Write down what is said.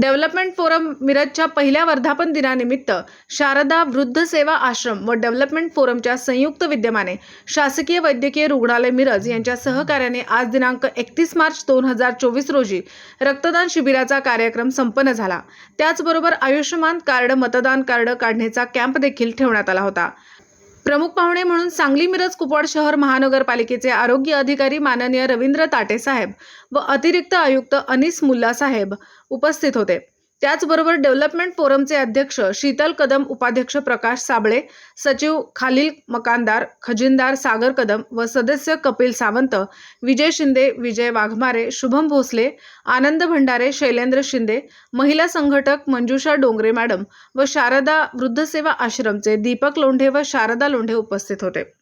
Development forum मिरजच्या पहिल्या वर्धापन दिनानिमित्त शारदा वृद्ध सेवा आश्रम व डेव्हलपमेंट फोरमच्या संयुक्त विद्यमाने शासकीय वैद्यकीय रुग्णालय मिरज यांच्या सहकार्याने आज दिनांक एकतीस मार्च दोन हजार चोवीस रोजी रक्तदान शिबिराचा कार्यक्रम संपन्न झाला. त्याचबरोबर आयुष्यमान कार्ड मतदान कार्ड काढण्याचा कॅम्प देखील ठेवण्यात आला होता. प्रमुख पाहुणे म्हणून सांगली मिरज कुपवाड शहर महानगरपालिकेचे आरोग्य अधिकारी माननीय रवींद्र ताटे साहेब व अतिरिक्त आयुक्त अनिस मुल्ला साहेब उपस्थित होते. त्याचबरोबर डेव्हलपमेंट फोरमचे अध्यक्ष शीतल कदम उपाध्यक्ष प्रकाश साबळे सचिव खालील मकानदार खजिनदार सागर कदम व सदस्य कपिल सावंत विजय शिंदे विजय वाघमारे शुभम भोसले आनंद भंडारे शैलेंद्र शिंदे महिला संघटक मंजुषा डोंगरे मॅडम व शारदा वृद्धसेवा आश्रमचे दीपक लोंढे व शारदा लोंढे उपस्थित होते.